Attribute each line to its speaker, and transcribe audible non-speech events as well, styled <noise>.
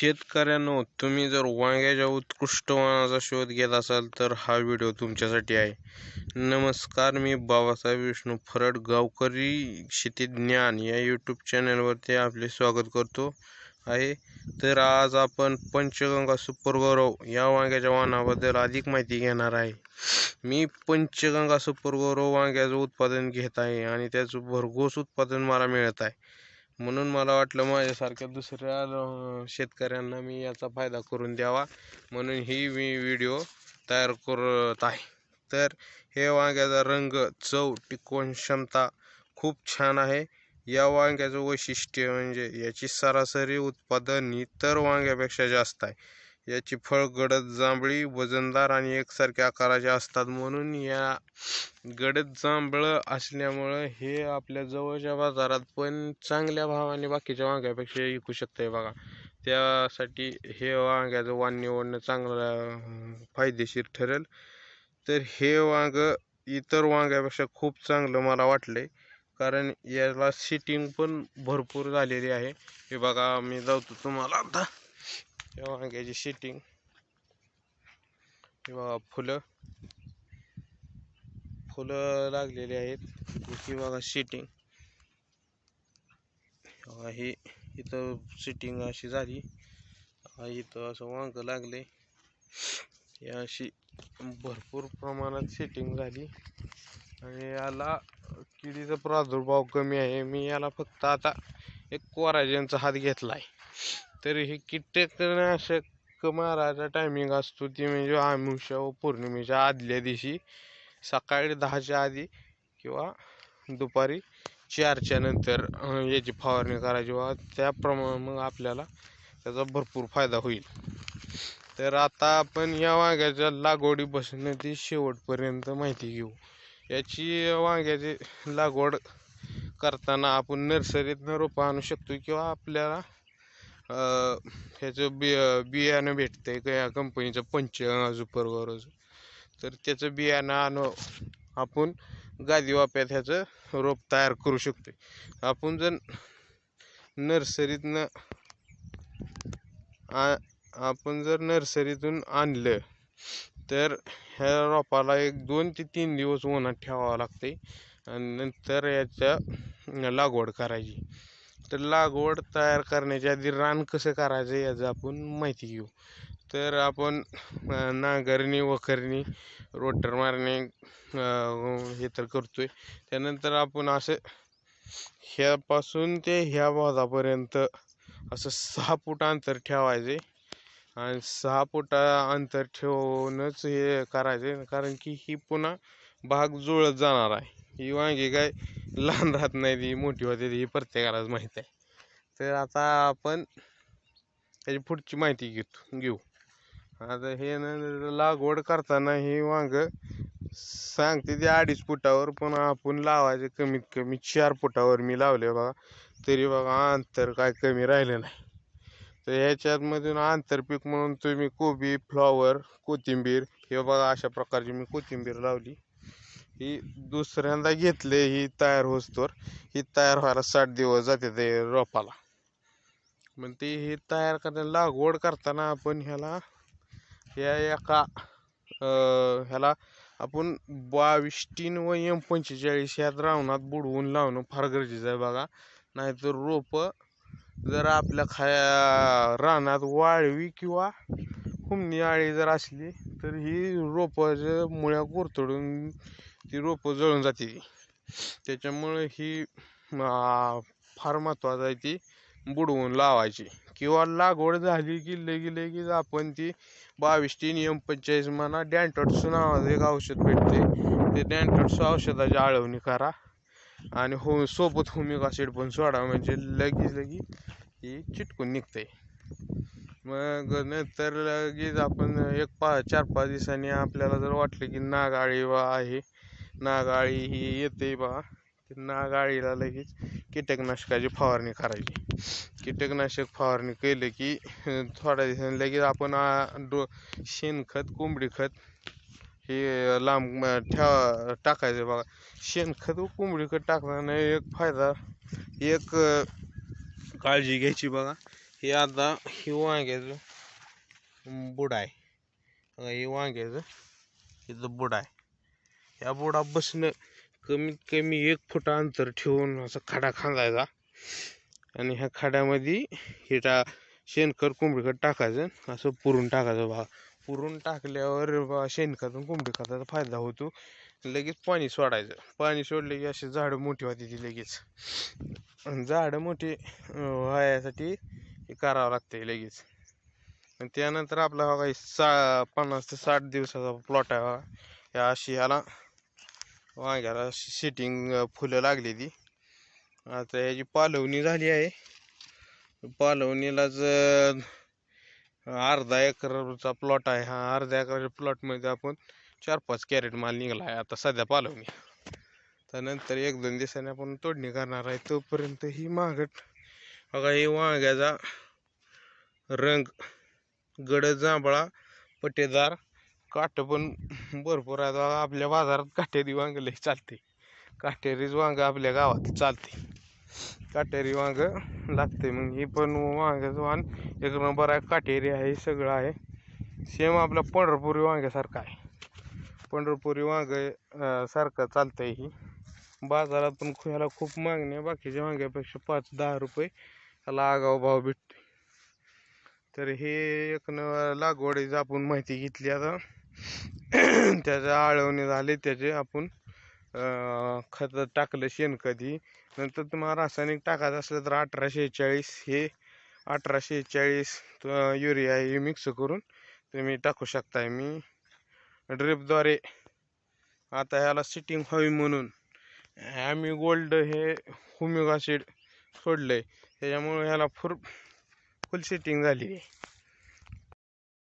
Speaker 1: शेतकऱ्यांनो तुम्ही जर वांग्याच्या उत्कृष्ट वाणाचा शोध घेत असाल तर हा व्हिडिओ तुमच्यासाठी आहे. नमस्कार मी बाबासाहेब विष्णू फरड गावकरी शेती ज्ञान या यूट्यूब चॅनलवरती आपले स्वागत करतो आहे. तर आज आपण पंचगंगा सुपरगौरव या वांग्याच्या वाणाबद्दल अधिक माहिती घेणार आहे. मी पंचगंगा सुपरगौरव वांग्याचं उत्पादन घेत आहे आणि त्याचं भरघोस उत्पादन मला मिळत आहे. म्हणून मला वाटलं माझ्यासारख्या दुसऱ्या शेतकऱ्यांना मी याचा फायदा करून द्यावा म्हणून ही मी व्हिडिओ तयार करत आहे. तर हे वांग्याचा रंग चव टिकवण क्षमता खूप छान आहे. या वांग्याचं वैशिष्ट्य म्हणजे याची सरासरी उत्पादन इतर वांग्यापेक्षा जास्त आहे. याची फळ गडद जांभळी वजनदार आणि एकसारख्या आकाराचे असतात. म्हणून या गडद जांभळं असल्यामुळं हे आपल्या जवळच्या बाजारात पण चांगल्या भावाने बाकीच्या वांग्यापेक्षा विकू शकतंय बघा. त्यासाठी हे वांग्याचं वाण निवडणं चांगलं फायदेशीर ठरेल. तर हे वांग इतर वांग्यापेक्षा खूप चांगलं मला वाटलंय. कारण याला सिटिंग पण भरपूर झालेली आहे. हे बघा मी जातो तुम्हाला आता. या वांग्याची सिटिंग किंवा फुलं. फुलं लागलेली आहेत. किंवा शेटिंग सिटिंग इथं सिटिंग अशी झाली. इथं असं वांग लागले. हे अशी भरपूर प्रमाणात सेटिंग झाली. आणि याला किडीचा प्रादुर्भाव कमी आहे. मी याला फक्त आता एक कोराजेनचा हात घेतला आहे तर हे कीटकनाशक मारायचा टायमिंग असतो ती म्हणजे आमुषा व पौर्णिमेच्या आदल्या दिवशी सकाळी दहाच्या आधी किंवा दुपारी चारच्या नंतर याची फवारणी करायची व त्याप्रमाणे मग आपल्याला त्याचा भरपूर फायदा होईल. तर आता आपण या वांग्याच्या लागवडीपासून ती शेवटपर्यंत माहिती घेऊ. याची वांग्याची लागवड करताना आपण नर्सरीतनं रोपं आणू शकतो किंवा आपल्याला ह्याचं बि बियाणं भेटतं का या कंपनीचं पंच सुपरगोरोचं तर त्याचं बियाणं आणू आपण गादी वाप्यात ह्याचं रोप तयार करू शकतो आपण जर नर्सरीतनं आ आपण जर नर्सरीतून आणलं तर ह्या रोपाला एक दोन ते तीन दिवस उन्हात ठेवावं लागते आणि नंतर याच्या लागवड करायची. तर लागवड तयार करण्याच्या आधी रान कसं करायचं याचं आपण माहिती घेऊ. तर आपण नांगरणी वखरणी रोटर मारणे हे तर करतो आहे त्यानंतर आपण असं ह्यापासून ते ह्या भागापर्यंत असं सहा फूट अंतर ठेवायचे. आणि सहा फुटा अंतर ठेवूनच हे करायचे. कारण की ही पुन्हा भाग जुळत जाणार आहे. ही वांगी काय लहान राहत नाही ती मोठी होते ही प्रत्येकालाच माहीत आहे. तर आता आपण त्याची पुढची माहिती घेतो घेऊ. आता हे न लागवड करताना हे वांग सांगते ते अडीच फुटावर पण आपण लावायचे कमीत कमी चार फुटावर. मी लावले बघा तरी बघा अंतर काय कमी राहिलं नाही. तर ह्याच्यामधून आंतरपीक म्हणून तुम्ही कोबी फ्लॉवर कोथिंबीर हे बघा अशा प्रकारची मी कोथिंबीर लावली. ही दुसऱ्यांदा घेतले ही तयार होस्तोवर ही तयार व्हायला साठ दिवस जाते ते रोपाला. मग ती ही तयार करताना लागवड करताना आपण ह्याला ह्या एका ह्याला आपण बावीस तीन व एम पंचेचाळीस ह्या द्रावणात बुडवून लावणं फार गरजेचं आहे बघा. नाहीतर रोपं जर आपल्या खाया रानात वाळवी किंवा हुमणी आळी जर असली तर ही रोपाच्या मुळ्या गोरतडून ती रोपं जळून जाते. ती त्याच्यामुळे ही फार महत्त्वाचं आहे ती बुडवून लावायची. किंवा लागवड झाली की लगी लगेच आपण ती बावीस तीन एम पंचेचाळीस म्हणा डॅन्टॉट्स नावाचं एक औषध भेटते. ते डॅन्टॉट्स औषधाची आळवणी करा. आणि हो सोबत होमिक ॲसिड पण सोडा. म्हणजे लगेच लगी ही चिटकून निघते. मग नंतर लगेच आपण एक पा चार पाच दिवसांनी आपल्याला जर वाटलं की नागाळी वा आहे नागाळी ही येते बा. नागाळीला लगेच कीटकनाशकाची फवारणी करायची. कीटकनाशक फवारणी केलं की थोड्या दिवसांनी लगेच आपण डो शेणखत कोंबडी खत हे लांब ठेवा टाकायचं बघा. शेणखत व कोंबडी खत टाकल्याने एक फायदा एक काळजी घ्यायची बघा. हे आता ही वांग्याचं बुड आहे. हे वांग्याचं इथं बुड आहे. या बोडा बसणं कमीत कमी एक फूट अंतर ठेवून असं खडा खांदायचा. आणि ह्या खड्यामध्ये हे शेणखत कोंबडीखत टाकायचं असं पुरून टाकायचं बा. पुरून टाकल्यावर बा शेणखत कोंबडी खताचा फायदा होतो. लगेच पाणी सोडायचं. पाणी सोडलं की अशी झाडं मोठी होती ती लगेच. आणि झाडं मोठी व्हायसाठी हे करावं लागतंय लगेच. आणि त्यानंतर आपला हा काही सा पन्नास ते साठ दिवसाचा प्लॉट आहे बघा. या अशी ह्याला वांग्याला सिटिंग फुलं लागली ती आता याची पालवणी झाली आहे. पालवणीलाच अर्धा एकरचा प्लॉट आहे. हा अर्ध्या एकराच्या प्लॉटमध्ये आपण चार पाच कॅरेट माल निघाला आहे आता सध्या पालवणी. त्यानंतर एक दोन दिवसांनी आपण तोडणी करणार आहे. तोपर्यंत ही महागट बघा हे वांग्याचा रंग गड जांभळा पटेदार काट पण भरपूर आहेत. आपल्या बाजारात काटेरी वांग लय चालते. काटेरीच वांग आपल्या गावात चालते. काटेरी वांग लागते. मग ही पण वांग्याचं वाण. एक नंबर आहे काटेरी आहे सगळं आहे. सेम आपलं पंढरपुरी वांग्यासारखं आहे. पंढरपुरी वांग सारखं चालतं आहे ही. बाजारात पण ह्याला खूप मागणी आहे. बाकीच्या वांग्यापेक्षा पाच दहा रुपये ह्याला आगाव भाव भेटतो तर हे एक न लागवडीची आपण माहिती घेतली आता. <clears throat> त्याच्या आळवणी झाले त्याचे आपण खत टाकलं शेणखती नंतर तुम्हाला रासायनिक टाकायचं असलं तर अठराशे चाळीस हे अठराशे चाळीस युरिया हे मिक्स करून तुम्ही टाकू शकताय. मी ड्रिपद्वारे आता ह्याला सिटिंग हवी म्हणून. आम्ही गोल्ड हे हुमिक ॲसिड सोडलंय. त्याच्यामुळे ह्याला फुल फुल सिटिंग झाली. आहे